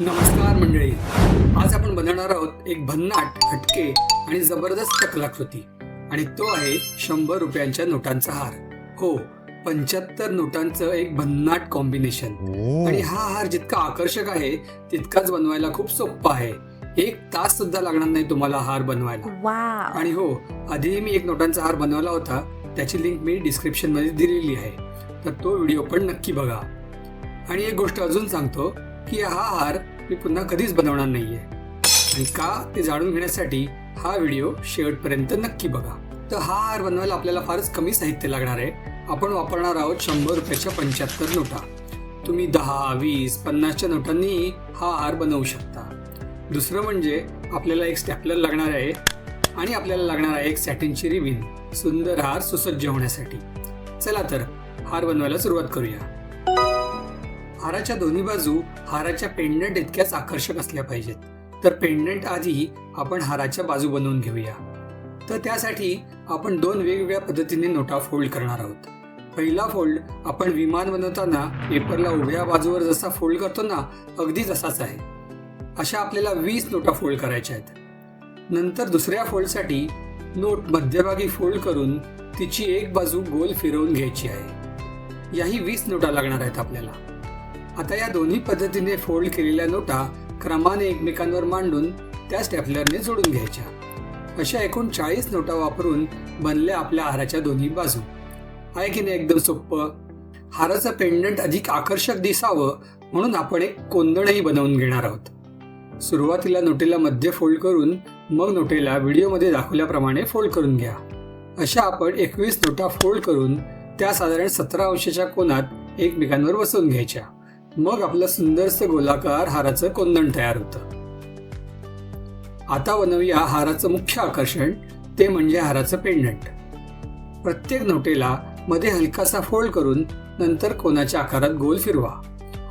नमस्कार मंडळी. आज आपण बनवणार आहोत एक भन्नाट हटके आणि जबरदस्त कलाकृती. आणि तो आहे शंभर रुपयांच्या नोटांचा हार. हो पंच्याहत्तर नोटांचं एक भन्नाट कॉम्बिनेशन आणि हा हार जितका आकर्षक आहे तितकाच बनवायला खूप सोपा आहे. एक तास सुद्धा लागणार नाही तुम्हाला हार बनवायला. आणि हो आधी मी एक नोटांचा हार बनवला होता. त्याची लिंक मी डिस्क्रिप्शनमध्ये दिलेली आहे. तर तो व्हिडिओ पण नक्की बघा. आणि एक गोष्ट अजून सांगतो. की हा हार मी पुन्हा कधीच बनवणार नाहीये. आणि का ते जाणून घेण्यासाठी हा व्हिडिओ शेवटपर्यंत नक्की बघा. तर हा हार बनवायला आपल्याला फारच कमी साहित्य लागणार आहे. आपण वापरणार आहोत शंभर रुपयाच्या पंच्याहत्तर नोटा. तुम्ही दहा वीस पन्नासच्या नोटांनी हा हार बनवू शकता. दुसरं म्हणजे आपल्याला एक स्टॅपलर लागणार आहे आणि आपल्याला लागणार आहे एक सॅटिनची रिबीन सुंदर हार सुसज्ज होण्यासाठी. चला तर हार बनवायला सुरुवात करूया. हाराच्या दोन्ही बाजू हाराच्या पेंडंट इतक्याच आकर्षक असल्या पाहिजेत. तर पेंडंट आधी आपण हाराच्या बाजू बनवून घेऊया. तर त्यासाठी आपण दोन वेगवेगळ्या पद्धतीने नोटा फोल्ड करणार आहोत. पहिला फोल्ड आपण विमान बनवताना पेपरला उभ्या बाजूवर जसा फोल्ड करतो ना अगदी तसाच आहे. अशा आपल्याला वीस नोटा फोल्ड करायच्या आहेत. नंतर दुसऱ्या फोल्डसाठी नोट मध्यभागी फोल्ड करून तिची एक बाजू गोल फिरवून घ्यायची आहे. याही वीस नोटा लागणार आहेत आपल्याला. आता या दोन्ही पद्धतीने फोल्ड केलेल्या नोटा क्रमाने एकमेकांवर मांडून त्या स्टॅपलरने जोडून घ्यायच्या. अशा एकूण चाळीस नोटा वापरून बनल्या आपल्या हाराच्या दोन्ही बाजू. आहे की नाही एकदम सोपं हाराचं पेंडंट अधिक आकर्षक दिसावं म्हणून आपण एक कोंदणही बनवून घेणार आहोत. सुरुवातीला नोटेला मध्य फोल्ड करून मग नोटेला व्हिडिओमध्ये दाखवल्याप्रमाणे फोल्ड करून घ्या. अशा आपण एकवीस नोटा फोल्ड करून त्या साधारण सतरा अंशाच्या कोनात एकमेकांवर बसवून घ्यायच्या. मग आपलं सुंदरसं गोलाकार हाराचं कोंदण तयार होतं. आता बनवूया हाराचं मुख्य आकर्षण ते म्हणजे हाराचं पेंडंट प्रत्येक नोटेला मध्ये हलकासा फोल्ड करून नंतर कोणाच्या आकारात गोल फिरवा.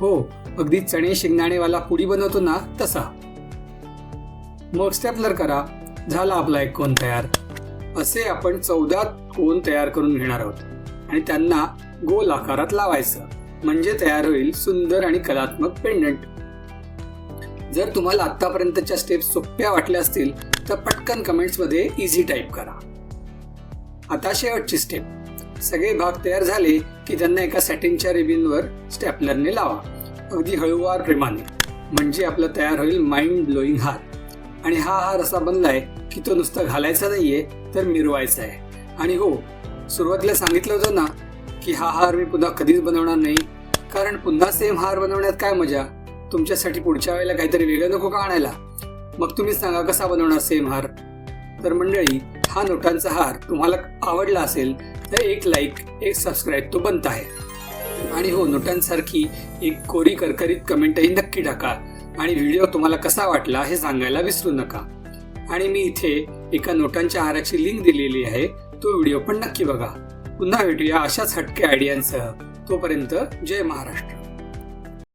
हो अगदी चणे शेंगदाणेवाला पुडी बनवतो ना तसा. मग स्टेपलर करा झाला आपला एक कोन तयार. असे आपण चौदा कोण तयार करून घेणार आहोत आणि त्यांना गोल आकारात लावायचं. म्हणजे तयार होईल सुंदर आणि कलात्मक पेंडंट. जर तुम्हाला आतापर्यंतच्या स्टेप सोप्या वाटल्या असतील तर पटकन कमेंट्समध्ये इझी टाईप करा. आता शेवटची स्टेप सगळे भाग तयार झाले की त्यांना एका सॅटिनच्या रिबिनवर स्टॅपलरने लावा. अगदी हळूवार प्रेमाने. म्हणजे आपलं तयार होईल माइंड ब्लोईंग हार. आणि हा हार असा बनलाय की तो नुसता घालायचा नाहीये तर मिरवायचा आहे. आणि हो सुरुवातीला सांगितलं होतं ना की हा हार मी पुन्हा कधीच बनवणार नाही. कारण पुन्हा सेम हार बनवण्यात काय मजा? तुमच्यासाठी पुढच्या वेळेला काहीतरी वेगळं नको का आणायला? मग तुम्हीच सांगा कसा बनवणार सेम हार? तर मंडळी हा नोटांचा हार तुम्हाला आवडला असेल तर एक लाईक एक सबस्क्राईब तो बनत आहे. आणि हो नोटांसारखी एक कोरी करकरीत कमेंटही नक्की टाका. आणि व्हिडिओ तुम्हाला कसा वाटला हे सांगायला विसरू नका. आणि मी इथे एका नोटांच्या हाराची लिंक दिलेली आहे तो व्हिडिओ पण नक्की बघा. पुन्हा भेटूया अशाच हटके आयडियांसह. तोपर्यंत जय महाराष्ट्र.